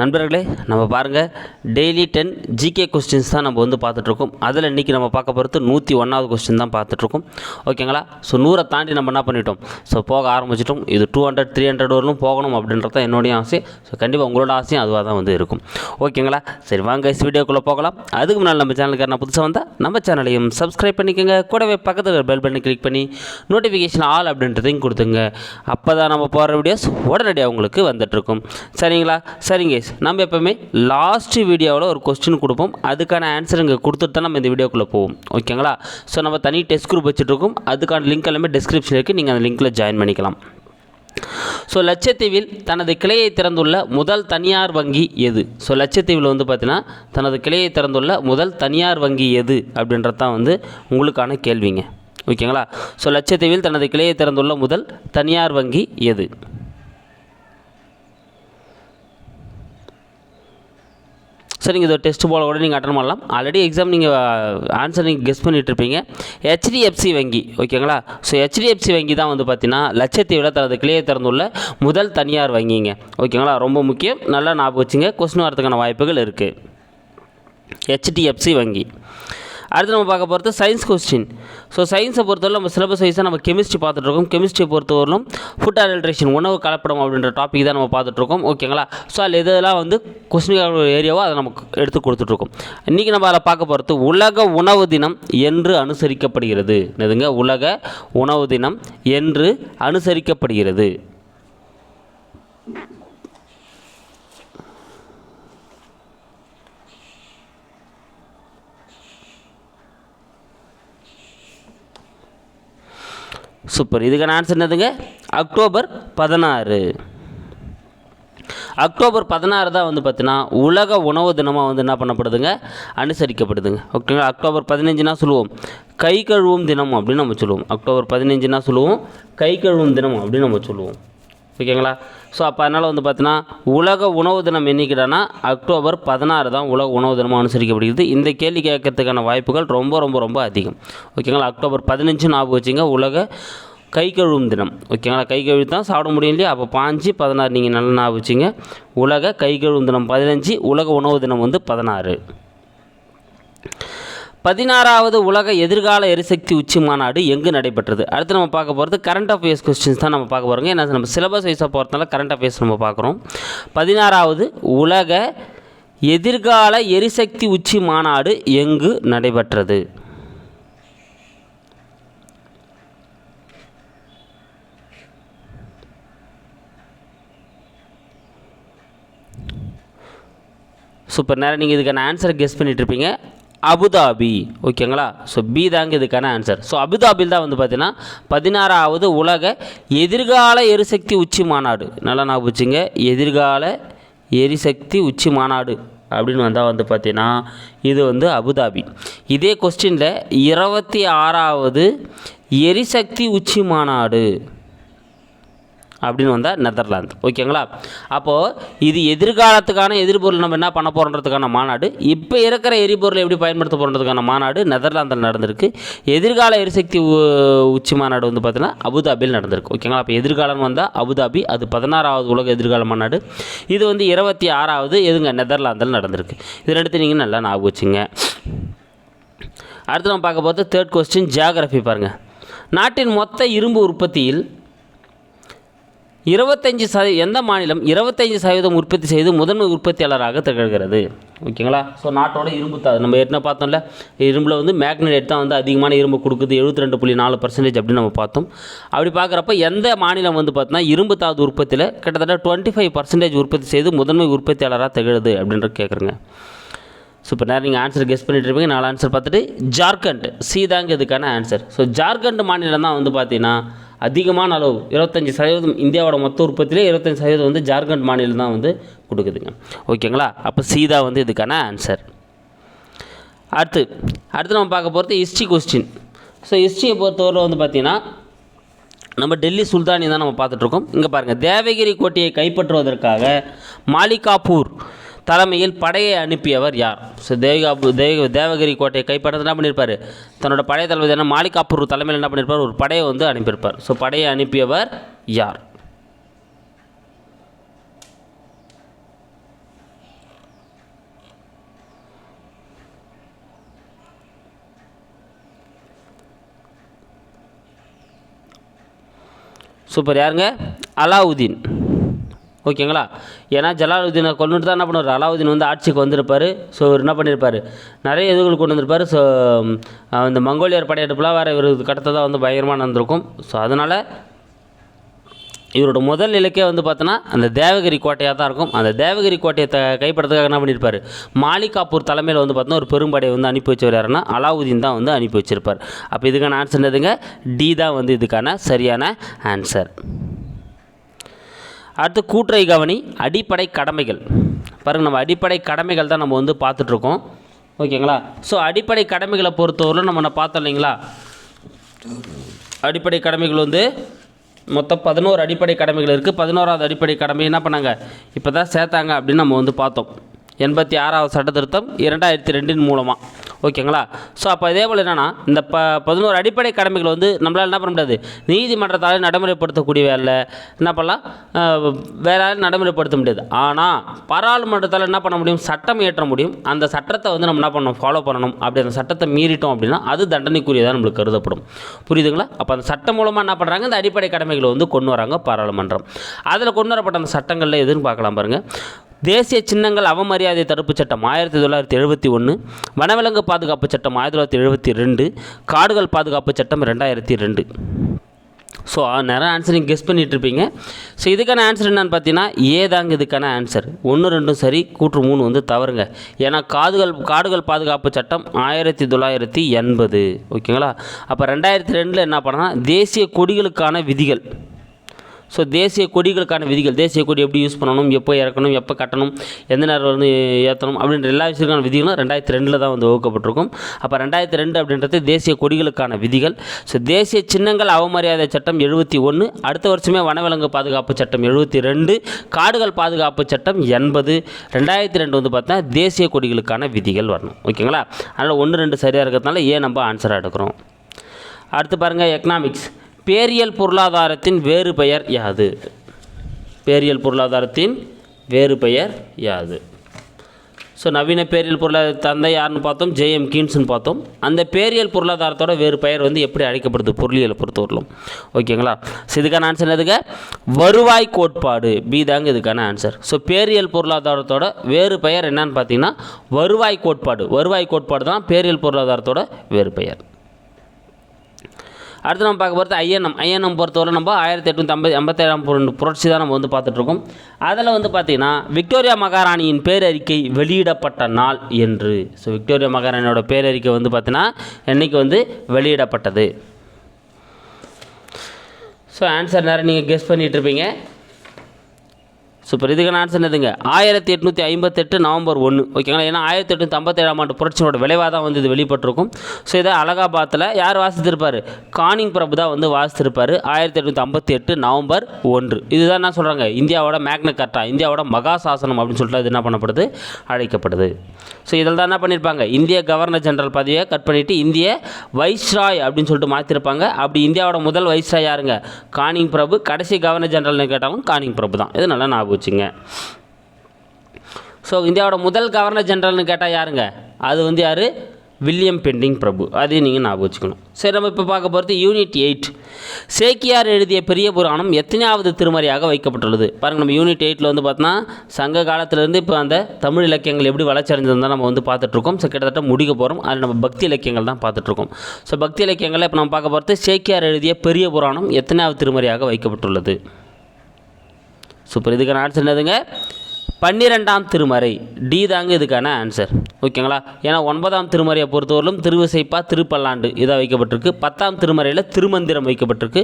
நண்பர்களே நம்ம பாருங்கள் டெய்லி டென் ஜிகே கொஸ்டின்ஸ் தான் நம்ம வந்து பார்த்துட்ருக்கோம். அதில் இன்றைக்கி நம்ம பார்க்க போகிறது நூற்றி ஒன்றாவது கொஸ்டின் தான் பார்த்துட்ருக்கோம். ஓகேங்களா ஸோ நூறை தாண்டி நம்ம என்ன பண்ணிட்டோம்? ஸோ போக ஆரம்பிச்சிட்டோம். இது டூ ஹண்ட்ரட் த்ரீ ஹண்ட்ரட் வரலும் போகணும் அப்படின்றது தான் என்னுடைய ஆசை. ஸோ கண்டிப்பாக உங்களோட ஆசையும் அதுவாக தான் வந்து இருக்கும். ஓகேங்களா சரி வாங்க வீடியோக்குள்ளே போகலாம். அதுக்கு முன்னால் நம்ம சேனலுக்கு நான் புதுசாக வந்தால் நம்ம சேனலையும் சப்ஸ்கிரைப் பண்ணிக்கோங்க. கூடவே பக்கத்தில் பெல் பண்ணி கிளிக் பண்ணி நோட்டிஃபிகேஷன் ஆல் அப்படின்றதையும் கொடுத்துங்க. அப்போ தான் நம்ம போகிற வீடியோஸ் உடனடியாக உங்களுக்கு வந்துட்டுருக்கும் சரிங்களா? சரிங்க நம்ம எப்போவுமே லாஸ்ட் வீடியோவில் ஒரு கொஸ்டின் கொடுப்போம். அதுக்கான ஆன்சர் இங்கே கொடுத்துட்டு தான் நம்ம இந்த வீடியோக்குள்ளே போவோம். ஓகேங்களா ஸோ நம்ம தனி டெஸ்ட் குரூப் வச்சுட்ருக்கோம் அதுக்கான லிங்க் எல்லாமே டிஸ்கிரிப்ஷன் இருக்குது நீங்கள் அந்த லிங்க்கில் ஜாயின் பண்ணிக்கலாம். ஸோ லட்சத்தீவில் தனது கிளையை திறந்துள்ள முதல் தனியார் வங்கி எது? ஸோ லட்சத்தீவில் வந்து பார்த்தீங்கன்னா தனது கிளையை திறந்துள்ள முதல் தனியார் வங்கி எது? அப்படின்றது தான் வந்து உங்களுக்கான கேள்விங்க. ஓகேங்களா ஸோ லட்சத்தீவில் தனது கிளையை திறந்துள்ள முதல் தனியார் வங்கி எது? ஸோ நீங்கள் இதை டெஸ்ட் போல கூட நீங்கள் அட்டன் பண்ணலாம். ஆல்ரெடி எக்ஸாம் நீங்கள் ஆன்சர் நீங்கள் கெஸ் பண்ணிகிட்ருப்பீங்க ஹெச்டிஎஃப்சி வங்கி ஓகேங்களா ஸோ ஹெச்டிஎஃப்சி வங்கி தான் வந்து பார்த்தீங்கன்னா லட்சத்தீவில் தனது கிளியை திறந்துள்ள முதல் தனியார் வங்கிங்க. ஓகேங்களா ரொம்ப முக்கியம். நல்லா ஞாபகம் வச்சுங்க. கொஸ்டின் வரதுக்கான வாய்ப்புகள் இருக்குது ஹெச்டிஎஃப்சி வங்கி. அடுத்து நம்ம பார்க்க போகிறது சயின்ஸ் கொஸ்டின் ஸோ சயின்ஸை பொறுத்தவரை நம்ம சிலபஸ் வைஸாக நம்ம கெமிஸ்ட்ரி பார்த்துட்ருக்கோம். கெமிஸ்ட்ரியை பொறுத்தவரையிலும் ஃபுட் அடல்ட்ரேஷன் உணவு கலப்படம் அப்படின்ற டாபிக் தான் நம்ம பார்த்துட்ருக்கோம். ஓகேங்களா ஸோ அதில் எதெல்லாம் வந்து கொஸ்டின் ஏரியாவோ அதை நமக்கு எடுத்து கொடுத்துட்ருக்கோம். இன்றைக்கி நம்ம அதில் பார்க்க போகிறது உலக உணவு தினம் என்று அனுசரிக்கப்படுகிறது. என்னதுங்க? உலக உணவு தினம் என்று அனுசரிக்கப்படுகிறது. சூப்பர். இதுக்கான ஆன்சர் என்னதுங்க? அக்டோபர் பதினாறு. அக்டோபர் பதினாறு தான் வந்து பார்த்தீங்கன்னா உலக உணவு தினமாக வந்து என்ன பண்ணப்படுதுங்க? அனுசரிக்கப்படுதுங்க. ஓகேங்களா? அக்டோபர் பதினஞ்சுனா சொல்லுவோம் கை கழுவும் தினம் அப்படின்னு நம்ம சொல்லுவோம். அக்டோபர் பதினஞ்சுனா சொல்லுவோம் கை கழுவும் தினம் அப்படின்னு நம்ம சொல்லுவோம். ஓகேங்களா? ஸோ அப்போ அதனால் வந்து பார்த்தீங்கன்னா உலக உணவு தினம் என்னைக்கிடானா அக்டோபர் பதினாறு தான் உலக உணவு தினமாக அனுசரிக்கப்படுகிறது. இந்த கேள்வி கேட்கறதுக்கான வாய்ப்புகள் ரொம்ப ரொம்ப ரொம்ப அதிகம். ஓகேங்களா? அக்டோபர் பதினஞ்சு ஞாபகம் வச்சுங்க உலக கை கழுவும் தினம். ஓகேங்களா? கை கழுவி தான் சாப்பிட முடியும் இல்லையா? அப்போ பாஞ்சு பதினாறு நீங்கள் நல்லா ஞாபகம் வச்சுங்க. உலக கை கழுவும் தினம் பதினஞ்சு உலக உணவு தினம் வந்து பதினாறு. பதினாறாவது உலக எதிர்கால எரிசக்தி உச்சி மாநாடு எங்கு நடைபெற்றது? அடுத்து நம்ம பார்க்க போகிறது கரண்ட் அஃபேர்ஸ் கொஸ்டின்ஸ் தான் நம்ம பார்க்க போகிறோங்க ஏன்னா நம்ம சிலபஸ் வைஸாக போகிறதுனால கரண்ட் அஃபேர்ஸ் நம்ம பார்க்குறோம். பதினாறாவது உலக எதிர்கால எரிசக்தி உச்சி மாநாடு எங்கு நடைபெற்றது? சூப்பர். நேரம் நீங்கள் இதுக்கான ஆன்சரை கெஸ் பண்ணிகிட்ருப்பீங்க இருப்பீங்க. அபுதாபி. ஓகேங்களா? ஸோ பி தாங்க இதுக்கான ஆன்சர் ஸோ அபுதாபியில் தான் வந்து பார்த்தீங்கன்னா பதினாறாவது உலக எதிர்கால எரிசக்தி உச்சி மாநாடு. நல்லா நான் வச்சுங்க. எதிர்கால எரிசக்தி உச்சி மாநாடு அப்படின்னு வந்தால் வந்து பார்த்தீங்கன்னா இது வந்து அபுதாபி. இதே கொஸ்டினில் இருபத்தி ஆறாவது எரிசக்தி உச்சி மாநாடு. அப்படின்னு வந்தால் நெதர்லாந்து. ஓகேங்களா? அப்போது இது எதிர்காலத்துக்கான எரிபொருள் நம்ம என்ன பண்ண போகிறோன்றதுக்கான மாநாடு இப்போ இருக்கிற எரிபொருளை எப்படி பயன்படுத்த போகிறதுக்கான மாநாடு நெதர்லாந்தில் நடந்திருக்கு. எதிர்கால எரிசக்தி உ- உச்சி மாநாடு வந்து பார்த்தீங்கன்னா அபுதாபியில் நடந்திருக்கு. ஓகேங்களா? அப்போ எதிர்காலம் வந்தால் அபுதாபி அது பதினாறாவது உலக எதிர்கால மாநாடு. இது வந்து இருபத்தி ஆறாவது எதுங்க? நெதர்லாந்தில் நடந்திருக்கு. இது ரெண்டு நீங்கள் நல்லா ஞாபகம் வச்சுங்க. அடுத்து நம்ம பார்க்க போகிறது தேர்ட் கொஸ்டின் ஜியாகிரஃபி பாருங்கள் நாட்டின் மொத்த இரும்பு உற்பத்தியில் இருபத்தஞ்சி சத எந்த மாநிலம் இருபத்தஞ்சி சதவீதம் உற்பத்தி செய்து முதன்மை உற்பத்தியாளராக திகழ்கிறது? ஓகேங்களா? ஸோ நாட்டோட இரும்பு தாது நம்ம ஏற்கனவே பார்த்தோம்ல இரும்பில் வந்து மேக்னடேட் தான் வந்து அதிகமான இரும்பு கொடுக்குது எழுபத்தி ரெண்டு புள்ளி நாலு பர்சன்டேஜ் அப்படின்னு நம்ம பார்த்தோம். அப்படி பார்க்குறப்ப எந்த மாநிலம் வந்து பார்த்தோன்னா இரும்பு தாது உற்பத்தியில் கிட்டத்தட்ட டுவெண்ட்டி ஃபைவ் பர்சன்டேஜ் உற்பத்தி செய்து முதன்மை உற்பத்தியாளராக திகழுது அப்படின்ற கேட்குறேங்க. சூப்பர் நேரம் நீங்கள் ஆன்சர் கெஸ் பண்ணிட்டு இருப்பீங்க. நாலு ஆன்சர் பார்த்துட்டு ஜார்க்கண்ட் சி தாங்க இதுக்கான ஆன்சர் ஸோ ஜார்க்கண்ட் மாநிலம் தான் வந்து பார்த்தீங்கன்னா அதிகமான அளவு இருபத்தஞ்சி சதவீதம் இந்தியாவோட மொத்த உற்பத்தியிலே இருபத்தஞ்சி சதவீதம் வந்து ஜார்க்கண்ட் மாநிலம் தான் வந்து கொடுக்குதுங்க. ஓகேங்களா? அப்போ சீதா வந்து இதுக்கான ஆன்சர் அடுத்து அடுத்து நம்ம பார்க்க போகிறது ஹிஸ்ட்ரி கொஸ்டின் ஸோ ஹிஸ்ட்ரியை பொறுத்தவரை வந்து பார்த்திங்கன்னா நம்ம டெல்லி சுல்தானி தான் நம்ம பார்த்துட்ருக்கோம் இங்கே பாருங்கள் தேவகிரி கோட்டையை கைப்பற்றுவதற்காக மாலிகாப்பூர் தலைமையில் படையை அனுப்பியவர் யார்? ஸோ தேவகாபு தேவ தேவகிரி கோட்டையை கைப்பற்றது என்ன பண்ணியிருப்பார் தன்னோட படை தளபதி என்ன மாலிகாப்பூர் தலைமையில் என்ன பண்ணியிருப்பார் ஒரு படையை வந்து அனுப்பியிருப்பார். ஸோ படையை அனுப்பியவர் யார்? சூப்பர் யாருங்க? அலாவுதீன். ஓகேங்களா? ஏன்னா ஜலாலுதீனை கொண்டுட்டு தான் என்ன பண்ணுவார்? அலாவுதீன் வந்து ஆட்சிக்கு வந்திருப்பார். ஸோ இவர் என்ன பண்ணியிருப்பார் நிறைய இதுகள் கொண்டு வந்திருப்பார். ஸோ இந்த மங்கோலியர் படையெடுப்புலாம் வேறு இவர் கடத்ததாக வந்து பயங்கரமாக நடந்திருக்கும். ஸோ அதனால் இவரோட முதல் இலக்கே வந்து பார்த்தோன்னா அந்த தேவகிரி கோட்டையாக தான் இருக்கும். அந்த தேவகிரி கோட்டையை த கைப்படுறதுக்காக என்ன பண்ணியிருப்பார் மாலிகாப்பூர் தலைமையில் வந்து பார்த்தோன்னா ஒரு பெரும்படையை வந்து அனுப்பி வச்சவர் யாருன்னா அலாவுதீன் தான் வந்து அனுப்பி வச்சிருப்பார். அப்போ இதுக்கான ஆன்சர் என்னதுங்க? டி தான் வந்து இதுக்கான சரியான ஆன்சர் அடுத்து கூட்டுரை கவனி அடிப்படை கடமைகள். பாருங்கள் நம்ம அடிப்படை கடமைகள் தான் நம்ம வந்து பார்த்துட்ருக்கோம். ஓகேங்களா? ஸோ அடிப்படை கடமைகளை பொறுத்தவரையிலும் நம்ம என்ன பார்த்தோம் இல்லைங்களா? அடிப்படை கடமைகள் வந்து மொத்தம் பதினோரு அடிப்படை கடமைகள் இருக்குது பதினோராவது அடிப்படை கடமை என்ன பண்ணாங்க? இப்போ தான் சேர்த்தாங்க அப்படின்னு நம்ம வந்து பார்த்தோம். எண்பத்தி ஆறாவது சட்ட திருத்தம் இரண்டாயிரத்தி ரெண்டின் மூலமாக ஓகேங்களா? ஸோ அப்போ இதே போல் என்னென்னா இந்த ப பதினோரு அடிப்படை கடமைகள் வந்து நம்மளால் என்ன பண்ண முடியாது. நீதிமன்றத்தால் நடைமுறைப்படுத்தக்கூடிய வேலை என்ன பண்ணலாம்? அஹ், வேற நடைமுறைப்படுத்த முடியாது. ஆனால் பாராளுமன்றத்தால் என்ன பண்ண முடியும்? சட்டம் இயற்ற முடியும். அந்த சட்டத்தை வந்து நம்ம என்ன பண்ணணும்? ஃபாலோ பண்ணணும். அப்படி அந்த சட்டத்தை மீறிட்டோம் அப்படின்னா அது தண்டனைக்குரியதாக நம்மளுக்கு கருதப்படும். புரியுதுங்களா? அப்போ அந்த சட்டம் மூலமாக என்ன பண்ணுறாங்க இந்த அடிப்படை கடமைகளை வந்து கொண்டு வராங்க பாராளுமன்றம். அதில் கொண்டு வரப்பட்ட அந்த சட்டங்களில் எதுன்னு பார்க்கலாம் பாருங்கள் தேசிய சின்னங்கள் அவமரியாதை தடுப்புச் சட்டம் ஆயிரத்தி தொள்ளாயிரத்தி எழுபத்தி ஒன்று வனவிலங்கு பாதுகாப்பு சட்டம் ஆயிரத்தி தொள்ளாயிரத்தி எழுபத்தி ரெண்டு காடுகள் பாதுகாப்பு சட்டம் ரெண்டாயிரத்தி ரெண்டு. ஸோ நிறைய ஆன்சர் நீங்கள் கெஸ் பண்ணிகிட்ருப்பீங்க ஸோ இதுக்கான ஆன்சர் என்னென்னு பார்த்தீங்கன்னா ஏதாங்க இதுக்கான ஆன்சர் ஒன்று ரெண்டும் சரி கூற்று மூணு வந்து தவறுங்க. ஏன்னா காதுகள் காடுகள் பாதுகாப்பு சட்டம் ஆயிரத்தி தொள்ளாயிரத்தி எண்பது. ஓகேங்களா அப்போ ரெண்டாயிரத்தி ரெண்டில் என்ன பண்ணால் தேசிய கொடிகளுக்கான விதிகள். ஸோ தேசிய கொடிகளுக்கான விதிகள் தேசிய கொடி எப்படி யூஸ் பண்ணணும் எப்போ இறக்கணும் எப்போ கட்டணும் எந்த நேரம் வந்து ஏற்றணும் அப்படின்ற எல்லா விஷயத்துக்கான விதிகளும் ரெண்டாயிரத்தி ரெண்டில் தான் வந்து வகுக்கப்பட்டிருக்கும். அப்போ ரெண்டாயிரத்தி ரெண்டு அப்படின்றது தேசிய கொடிகளுக்கான விதிகள். ஸோ தேசிய சின்னங்கள் அவமரியாதை சட்டம் எழுபத்தி ஒன்று அடுத்த வருஷமே வனவிலங்கு பாதுகாப்பு சட்டம் எழுபத்தி ரெண்டு காடுகள் பாதுகாப்பு சட்டம் எண்பது. ரெண்டாயிரத்தி ரெண்டு வந்து பார்த்தா தேசிய கொடிகளுக்கான விதிகள் வரணும். ஓகேங்களா? அதனால் ஒன்று ரெண்டு சரியாக இருக்கிறதுனால ஏன் நம்ம ஆன்சராக எடுக்கிறோம். அடுத்து பாருங்கள் எக்கனாமிக்ஸ் பேரியல் பொருளாதாரத்தின் வேறு பெயர் யாது? பேரியல் பொருளாதாரத்தின் வேறு பெயர் யாது? ஸோ நவீன பேரியல் பொருளாதார தந்தை யாருன்னு பார்த்தோம்? ஜேஎம் கீன்ஸ்னு பார்த்தோம். அந்த பேரியல் பொருளாதாரத்தோட வேறு பெயர் வந்து எப்படி அழைக்கப்படுது? பொருளியலை பொறுத்தவரையிலும். ஓகேங்களா? ஸோ இதுக்கான ஆன்சர் என்னதுங்க? வருவாய் கோட்பாடு. பி தாங்க இதுக்கான ஆன்சர் ஸோ பேரியல் பொருளாதாரத்தோட வேறு பெயர் என்னன்னு பார்த்தீங்கன்னா வருவாய் கோட்பாடு. வருவாய் கோட்பாடு தான் பேரியல் பொருளாதாரத்தோட வேறு பெயர். அடுத்து நம்ம பார்க்க போகிறது ஐஎன்எம். ஐஎன்எம் பொறுத்தவரை நம்ம ஆயிரத்தி எட்நூற்றி ஐம்பது ஐம்பத்தேழாம் புரட்சி தான் நம்ம வந்து பார்த்துட்ருக்கோம். அதில் வந்து பார்த்திங்கன்னா விக்டோரியா மகாராணியின் பேரறிக்கை வெளியிடப்பட்ட நாள் என்று. ஸோ விக்டோரியா மகாராணியோட பேரறிக்கை வந்து பார்த்தீங்கன்னா என்னைக்கு வந்து வெளியிடப்பட்டது? ஸோ ஆன்சர் நேரம் நீங்கள் கெஸ் பண்ணிகிட்ருப்பீங்க சூப்பர் இதுக்கான ஆன்சர் என்னதுங்க? ஆயிரத்தி எட்நூற்றி ஐம்பத்தெட்டு நவம்பர் ஒன்று ஓகேங்களா ஏன்னா ஆயிரத்தி எட்நூற்றி ஐம்பத்தேழாம் ஆண்டு புரட்சியோட விளைவாக தான் வந்து இது வெளிப்பட்டிருக்கும். ஸோ இதை அலகாபாத்தில் யார் வாசித்திருப்பார்? கானிங் பிரபு தான் வந்து வாசித்திருப்பார். ஆயிரத்தி எட்நூற்றி ஐம்பத்தி எட்டு நவம்பர் ஒன்று. இதுதான் என்ன சொல்கிறாங்க இந்தியாவோட மேக்ன கர்ட்டா இந்தியாவோட மகா சாசனம் அப்படின்னு சொல்லிட்டு அது என்ன பண்ணப்படுது? அழைக்கப்படுது. ஸோ இதில் தான் என்ன பண்ணியிருப்பாங்க இந்திய கவர்னர் ஜெனரல் பதவியை கட் பண்ணிவிட்டு இந்திய வைஸ்ராய் அப்படின்னு சொல்லிட்டு மாற்றிருப்பாங்க அப்படி இந்தியாவோட முதல் வைஸ்ராய் யாருங்க? கானிங் பிரபு. கடைசி கவர்னர் ஜெனரல்னு கேட்டாலும் கானிங் பிரபு தான். இது நல்லா ஞாபகம் போச்சுங்க. ஸோ இந்தியாவோட முதல் கவர்னர் ஜென்ரல்னு கேட்டால் யாருங்க? அது வந்து யார்? வில்லியம் பெண்டிங் பிரபு. அதையும் நீங்கள் ஞாபகம் வச்சுக்கணும். சரி நம்ம இப்போ பார்க்க போகிறது யூனிட் எயிட் சேக்கியார் எழுதிய பெரிய புராணம் எத்தனையாவது திருமறையாக வைக்கப்பட்டுள்ளது? பாருங்கள் நம்ம யூனிட் எயிட்டில் வந்து பார்த்தோன்னா சங்க காலத்திலேருந்து இப்போ அந்த தமிழ் இலக்கியங்கள் எப்படி வளர்ச்சி நம்ம வந்து பார்த்துட்ருக்கோம் ஸோ கிட்டத்தட்ட முடிக்க போகிறோம் அதில் நம்ம பக்தி இலக்கியங்கள் தான் பார்த்துட்ருக்கோம் ஸோ பக்தி இலக்கியங்களில் இப்போ நம்ம பார்க்க போகிறது சேக்கியார் எழுதிய பெரிய புராணம் எத்தனையாவது திருமறையாக வைக்கப்பட்டுள்ளது? சூப்பர். இதுக்கான ஆன்சர் என்னதுங்க? பன்னிரெண்டாம் திருமறை. டி தாங்க இதுக்கான ஆன்சர் ஓகேங்களா? ஏன்னா ஒன்பதாம் திருமறையை பொறுத்தவரையிலும் திருவிசைப்பா திருப்பல்லாண்டு இதாக வைக்கப்பட்டிருக்கு. பத்தாம் திருமறையில் திருமந்திரம் வைக்கப்பட்டிருக்கு.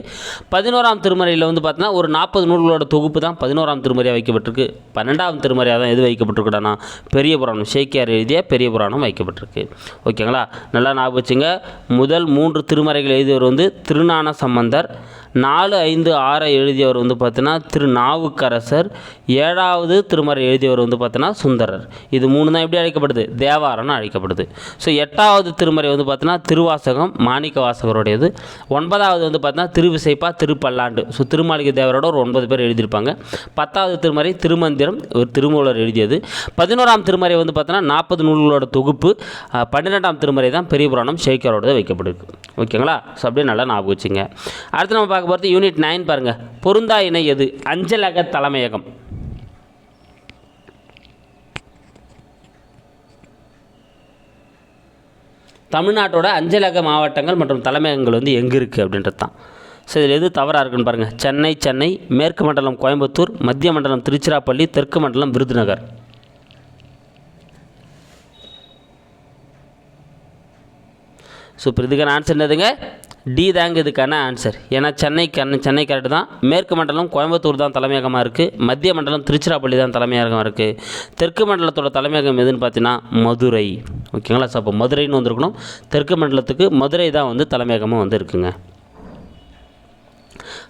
பதினோராம் திருமறையில் வந்து பார்த்தீங்கன்னா ஒரு நாற்பது நூல்களோட தொகுப்பு தான் பதினோராம் திருமறையாக வைக்கப்பட்டிருக்கு. பன்னெண்டாம் திருமறையாக தான் எது வைக்கப்பட்டிருக்குடானா பெரிய புராணம். ஷேக்கியார் எழுதிய பெரிய புராணம் வைக்கப்பட்டிருக்கு. ஓகேங்களா? நல்லா ஞாபகம் வச்சுங்க. முதல் மூன்று திருமறைகள் எழுதியவர் வந்து திருஞான சம்பந்தர் நாலு ஐந்து ஆறை எழுதியவர் வந்து பார்த்தீங்கன்னா திருநாவுக்கரசர் ஏழாவது திருமறை எழுதியவர் வந்து பார்த்தீங்கன்னா சுந்தரர். இது மூணு தான் எப்படி அழைக்கப்படுது? தேவாரம்னு அழைக்கப்படுது. ஸோ எட்டாவது திருமறை வந்து பார்த்தீங்கன்னா திருவாசகம் மாணிக்க வாசகருடையது ஒன்பதாவது வந்து பார்த்தீங்கன்னா திருவிசைப்பா திருப்பல்லாண்டு. ஸோ திருமாளிகை தேவரோட ஒரு ஒன்பது பேர் எழுதியிருப்பாங்க. பத்தாவது திருமறை திருமந்திரம் ஒரு திருமூலர் எழுதியது. பதினோராம் திருமறை வந்து பார்த்தீங்கன்னா நாற்பது நூல்களோட தொகுப்பு. பன்னிரெண்டாம் திருமறை தான் பெரிய புராணம் ஷேக்கரோட வைக்கப்படுது ஓகேங்களா? ஸோ அப்படியே நல்லா ஞாபகம் வச்சுங்க. அடுத்து நம்ம பார்க்க போகிறது யூனிட் நைன் பாருங்கள் பொருந்தா இணை எது? அஞ்சலக தலைமையகம். தமிழ்நாட்டோட அஞ்சலக மாவட்டங்கள் மற்றும் தலைமையகங்கள் வந்து எங்கே இருக்குது அப்படின்றது தான். ஸோ இதில் எது தவறாக இருக்குன்னு பாருங்கள் சென்னை சென்னை மேற்கு மண்டலம் கோயம்புத்தூர் மத்திய மண்டலம் திருச்சிராப்பள்ளி தெற்கு மண்டலம் விருதுநகர். சூப்பர் இதுக்கான ஆன்சர் என்னதுங்க? டி தாங்க இதுக்கான ஆன்சர் ஏன்னா சென்னை கண்ண சென்னை கரெக்டு தான். மேற்கு மண்டலம் கோயம்புத்தூர் தான் தலைமையகமாக இருக்குது மத்திய மண்டலம் திருச்சிராப்பள்ளி தான் தலைமையகமாக இருக்குது தெற்கு மண்டலத்தோட தலைமையகம் எதுன்னு பார்த்தீங்கன்னா மதுரை. ஓகேங்களா? ஸோ அப்போ மதுரைன்னு வந்திருக்கணும். தெற்கு மண்டலத்துக்கு மதுரை தான் வந்து தலைமையகமாக வந்து இருக்குங்க.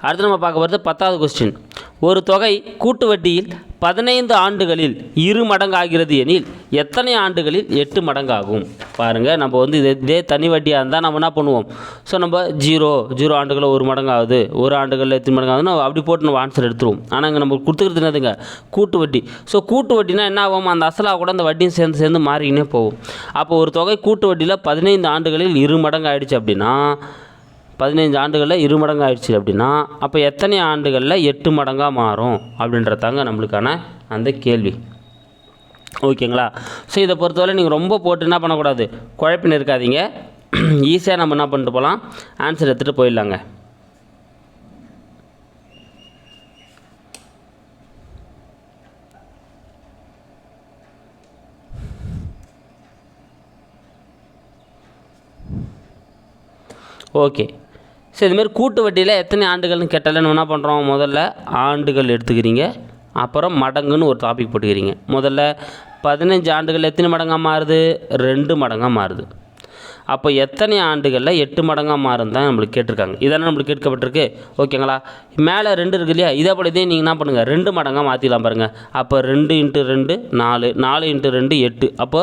அடுத்து நம்ம பார்க்க போகிறது பத்தாவது கொஸ்டின் ஒரு தொகை கூட்டு வட்டியில் பதினைந்து ஆண்டுகளில் இரு மடங்கு ஆகிறது எனில் எத்தனை ஆண்டுகளில் எட்டு மடங்கு ஆகும் பாருங்கள் நம்ம வந்து இதே இதே தனி வட்டியாக இருந்தால் நம்ம என்ன பண்ணுவோம்? ஸோ நம்ம ஜீரோ ஜீரோ ஆண்டுகளில் ஒரு மடங்கு ஆகுது ஒரு ஆண்டுகளில் எத்தனை மடங்கு ஆகுதுன்னு அப்படி போட்டு நம்ம ஆன்சர் எடுத்துருவோம். ஆனால் இங்கே நம்ம கொடுத்துக்கிறது என்னதுங்க? கூட்டு வட்டி. ஸோ கூட்டு வட்டினா என்ன ஆகும்? அந்த அசலாக கூட அந்த வட்டியும் சேர்ந்து சேர்ந்து மாறிக்கினே போகும். அப்போ ஒரு தொகை கூட்டு வட்டியில் பதினைந்து ஆண்டுகளில் இரு மடங்கு ஆகிடுச்சு அப்படின்னா பதினைஞ்சு ஆண்டுகளில் இரு மடங்கு ஆயிடுச்சு அப்படின்னா அப்போ எத்தனை ஆண்டுகளில் எட்டு மடங்காக மாறும் அப்படின்றதாங்க நம்மளுக்கான அந்த கேள்வி. ஓகேங்களா ஸோ இதை பொறுத்தவரை நீங்கள் ரொம்ப போட்டு என்ன பண்ணக்கூடாது? குழப்பின்னு இருக்காதீங்க. ஈஸியாக நம்ம என்ன பண்ணிட்டு போகலாம் ஆன்சர் எடுத்துகிட்டு போயிடலாங்க. ஓகே சரி இதுமாரி கூட்டு வட்டியில் எத்தனை ஆண்டுகள்னு கேட்டாலே நம்ம என்ன பண்ணுறோம் முதல்ல ஆண்டுகள் எடுத்துக்கிறீங்க. அப்புறம் மடங்குன்னு ஒரு டாபிக் போட்டுக்கிறீங்க. முதல்ல பதினஞ்சு ஆண்டுகள் எத்தனை மடங்காக மாறுது? ரெண்டு மடங்காக மாறுது. அப்போ எத்தனை ஆண்டுகளில் எட்டு மடங்காக மாறும் தான் நம்மளுக்கு கேட்டிருக்காங்க. இதானே நம்மளுக்கு கேட்கப்பட்டிருக்கு. ஓகேங்களா? மேலே ரெண்டு இருக்கு இல்லையா? இதே போல இதே நீங்கள் என்ன பண்ணுங்கள் ரெண்டு மடங்காக மாற்றிக்கலாம் பாருங்கள் அப்போ ரெண்டு இன்ட்டு ரெண்டு நாலு நாலு இன்ட்டு ரெண்டு எட்டு. அப்போ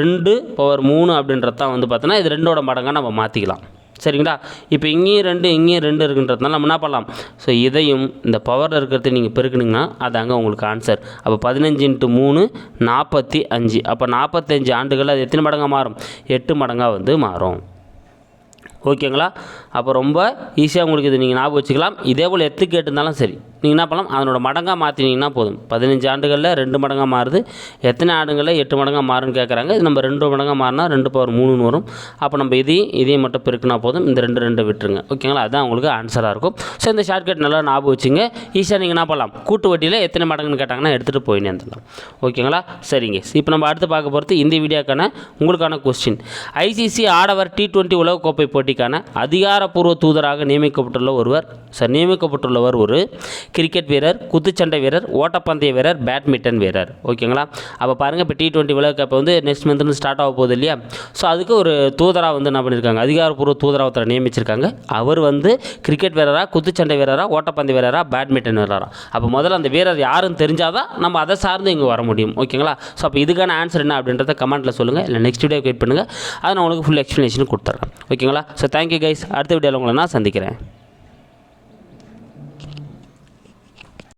ரெண்டு பவர் மூணு அப்படின்றது தான் வந்து பார்த்தோன்னா இது ரெண்டோட மடங்காக நம்ம மாற்றிக்கலாம் சரிங்களா? இப்போ இங்கேயும் ரெண்டு இங்கேயும் ரெண்டு இருக்குன்றதுனால நம்ம என்ன பண்ணலாம்? ஸோ இதையும் இந்த பவரில் இருக்கிறத நீங்கள் பெருக்குனீங்கன்னா அதாங்க உங்களுக்கு ஆன்சர் அப்போ பதினஞ்சு இன்ட்டு மூணு நாற்பத்தி அஞ்சு. அப்போ நாற்பத்தஞ்சு ஆண்டுகள் அது எத்தனை மடங்காக மாறும்? எட்டு மடங்காக வந்து மாறும். ஓகேங்களா? அப்போ ரொம்ப ஈஸியாக உங்களுக்கு இது நீங்கள் ஞாபகம் வச்சுக்கலாம். இதே போல் எத்து கேட்டிருந்தாலும் சரி. நீங்கள் என்ன பண்ணலாம் அதனோட மடங்காக மாற்றினீங்கன்னா போதும். பதினஞ்சு ஆண்டுகளில் ரெண்டு மடங்காக மாறுது. எத்தனை ஆண்டுகளில் எட்டு மடங்காக மாறுன்னு கேட்குறாங்க இது நம்ம ரெண்டு மடங்காக மாறினா ரெண்டு பவர் மூணுன்னு வரும். அப்போ நம்ம இதையும் இதையும் மட்டும் பெருக்கினா போதும். இந்த ரெண்டு ரெண்டு விட்டுருங்க. ஓகேங்களா அதுதான் உங்களுக்கு ஆன்சராக இருக்கும். ஸோ இந்த ஷார்ட்கட் நல்லா ஞாபகம் வச்சுங்க. ஈஸியாக நீங்கள் என்ன பண்ணலாம்? கூட்டு வட்டியில் எத்தனை மடங்குன்னு கேட்டாங்கன்னா எடுத்துகிட்டு போயின்னு வந்துடலாம் ஓகேங்களா சரிங்க. இப்போ நம்ம அடுத்து பார்க்க போகிறது இந்த வீடியோக்கான உங்களுக்கான கொஸ்டின் ஐசிசி ஆடவர் டி டுவெண்ட்டி உலகக்கோப்பை போட்டிக்கான அதிகாரப்பூர்வ தூதராக நியமிக்கப்பட்டுள்ள ஒருவர் சார் நியமிக்கப்பட்டுள்ளவர் ஒரு கிரிக்கெட் வீரர் குத்துச்சண்டை வீரர் ஓட்டப்பந்தய வீரர் பேட்மிண்டன் வீரர். ஓகேங்களா? அப்போ பாருங்கள் இப்போ டி டுவெண்ட்டி உலகக்கப் வந்து நெக்ஸ்ட் மந்த்னு ஸ்டார்ட் ஆக போகுது இல்லையா? ஸோ அதுக்கு ஒரு தூதராக வந்து என்ன பண்ணியிருக்காங்க அதிகாரப்பூர்வ தூதராக ஒருத்தரை நியமிச்சிருக்காங்க. அவர் வந்து கிரிக்கெட் வீரரா குத்துச்சண்டை வீரராக ஓட்டப்பந்தய வீரராக பேட்மிண்டன் வீரராக அப்போ முதல்ல அந்த வீரர் யாருன்னு தெரிஞ்சாதான் நம்ம அதை சார்ந்து இங்கே வர முடியும். ஓகேங்களா? ஸோ அப்போ இதுக்கான ஆன்சர் என்ன அப்படின்றத கமெண்ட்டில் சொல்லுங்கள் இல்லை நெக்ஸ்ட் வீடியோ வெயிட் பண்ணுங்கள் அதை நான் உங்களுக்கு ஃபுல் எக்ஸ்ப்ளனேஷன் கொடுத்துட்றேன் ஓகேங்களா? ஸோ தேங்க்யூ கைஸ் அடுத்த வீடியோவில் உங்களை நான் சந்திக்கிறேன்.